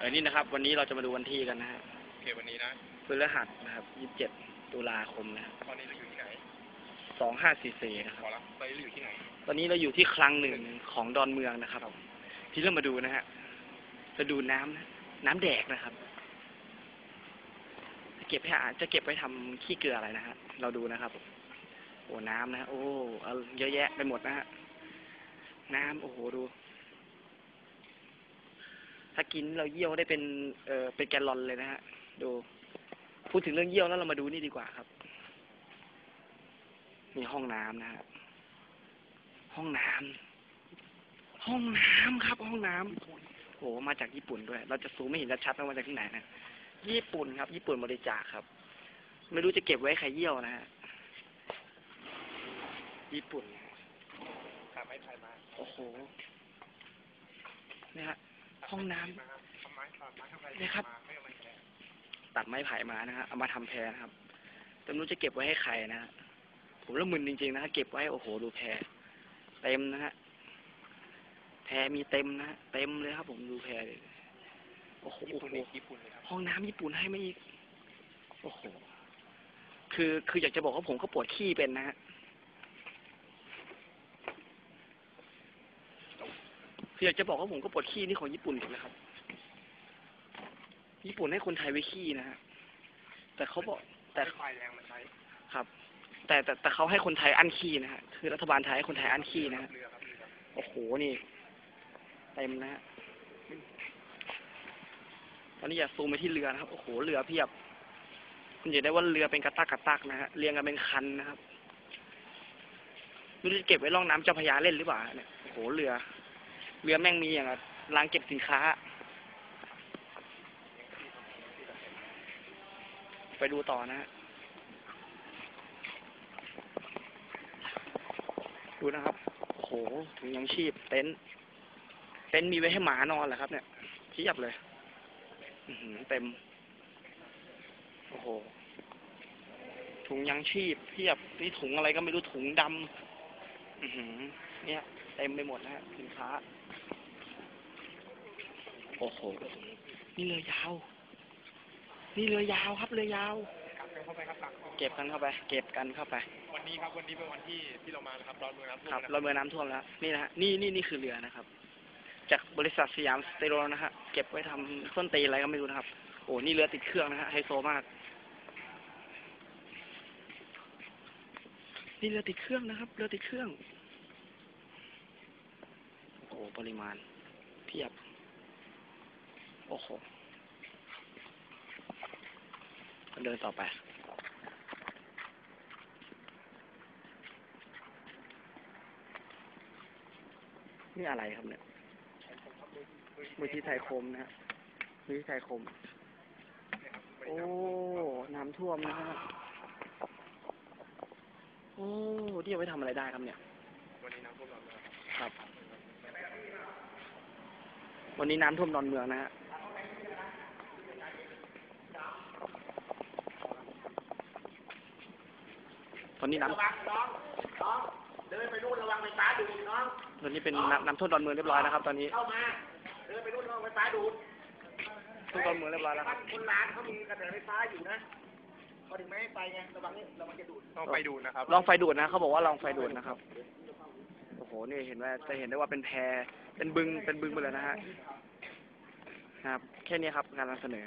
เออนี่นะครับ วันนี้เราจะมาดูวันที่กันนะฮะโอเควันนี้นะพฤหัสนะครับ27ตุลาคมนะครับตอนนี้เราอยู่ที่ไหน2544นะครับขอรับตอนนี้เราอยู่ที่ไหนตอนนี้เราอยู่ที่คลังหนึ่งของดอนเมืองนะครับที่เรามาดูนะฮะจะดูน้ำนะน้ำแดกนะครับ จะเก็บให้อาจะเก็บไว้ทำขี้เกลืออะไรนะฮะเราดูนะครับ โอ้น้ำนะฮะโอ้เอาเยอะแยะไปหมดนะฮะน้ำโอ้โหดู ถ้ากินเราเยี่ยวได้เป็นเอ่อเป็นแกลลอนเลยนะฮะดู พูดถึงเรื่องเยี่ยวแล้วเรามาดูนี่ดีกว่าครับนี่ห้องน้ำนะฮะห้องน้ำห้องน้ำครับ ห้องน้ำโหมาจากญี่ปุ่นด้วย เราจะซูมไม่เห็นชัดๆว่ามาจากที่ไหนนะญี่ปุ่นครับ ญี่ปุ่นบริจาคครับ ไม่รู้จะเก็บไว้ใครเยี่ยวนะฮะญี่ปุ่นตามไม้ไผ่มาโอ้โหนี่ฮะ ห้องน้ำมาครับทำไม้ตัดไม้ทำอะไรเนี่ยครับมาไม่เอาไม้แกะตัดไม้ไผ่มานะฮะเอามาทำแพรนะครับแต่ไม่รู้จะเก็บไว้ให้ใครนะฮะผมละมึนจริงๆนะฮะเก็บไว้โอ้โหดูแพรเต็มนะฮะแพรมีเต็มนะฮะเต็มเลยครับ ผมดูแพรเลยโอ้โหญี่โอ้ปุ่นโหนี่ญี่ปุ่นเลยครับห้องน้ำญี่ปุ่นให้มาอีกโอ้โหคือคืออยากจะบอกว่าผมก็ปวดขี้เป็นนะฮะ คืออยากจะบอกว่าผมก็ปวดขี้นี่ของญี่ปุ่นถูกไหมครับ ญี่ปุ่นให้คนไทยไว้ขี้นะฮะ แต่เขาบอกแต่ไม้ไฟแรงมาใช้ครับ แต่แต่แต่เขาให้คนไทยอั้นขี้นะฮะ คือรัฐบาลไทยให้คนไทยอั้นขี้นะฮะเรือครับเรือโอ้โห นี่เต็มนะฮะตอนนี้อยากซูมไปที่เรือนะครับ โอ้โห เรือเพียบ คุณจะได้ว่าเรือเป็นกระตักกระตักนะฮะ เรียงกันเป็นคันนะครับไม่รู้จะเก็บไว้ร่องน้ำเจ้าพระยาเล่นหรือเปล่าเนี่ย โอ้โห เรือ เรือแม่งมีอย่างกับรางเก็บสินค้า ไปดูต่อนะฮะดูนะครับโอ้โหถุงยังชีพ เต็นท์เต็นท์มีไว้ให้หมานอนเหรอครับ เนี่ยเทียบเลยอือหือเต็ม โอ้โห ถุงยังชีพเพียบ นี่ถุงอะไรก็ไม่รู้ถุงดำ เนี่ยเต็มไปหมดนะฮะสินค้า โอ้โห นี่เรือยาว นี่เรือยาวครับเรือยาวกลับกันเข้าไปครับกลับเก็บกันเข้าไป เก็บกันเข้าไป วันนี้ครับวันนี้เป็นวันที่ที่เรามานะครับรอนเมืองน้ำท่วมครับนะเราเมือน้ำท่วมแล้วนี่นะฮะนี่นี่นี่คือเรือนะครับ จากบริษัทสยามสเตโรนะฮะเก็บไว้ทำส้นตีนอะไรก็ไม่รู้นะครับ โอ้นี่เรือติดเครื่องนะฮะไฮโซมาก นี่เรือติดเครื่องนะครับ เรือติดเครื่อง โอ้โหปริมาณ เพียบ โอ้โหเดินต่อไปนี่อะไรครับเนี่ยมือที่ไทยคมนะฮะมือที่ไทยคม โอ้ น้ำท่วมนะฮะโอ้ที่เอาไว้ทำอะไรได้ครับเนี่ย วันนี้น้ำท่วมรอนเมืองครับครับ วันนี้น้ำท่วมดอนเมืองนะฮะ ตอนนี้น้ำ ระวังน้องน้องเดินไปนู่นระวังไฟฟ้าดูดน้องตอนนี้เป็นน้ำน้ำท่วมดอนเมืองเรียบร้อยแล้วครับ ตอนนี้เข้ามา เดินไปนู่นระวังไฟฟ้าดูดท่วมดอนเมืองเรียบร้อยแล้วครับ บ้านคนร้านเขามีกระแสไฟฟ้าอยู่นะ เขาถึงไม่ให้ไปไงระวังนี่ระวังจะดูดต้องไปดูนะครับ ลองไฟดูดนะเขาบอกว่าลองไฟดูดนะครับ โอ้โห นี่เห็นว่าจะเห็นได้ว่าเป็นแพเป็นบึง เป็นบึงไปเลยนะฮะ ครับ แค่นี้ครับการนำเสนอ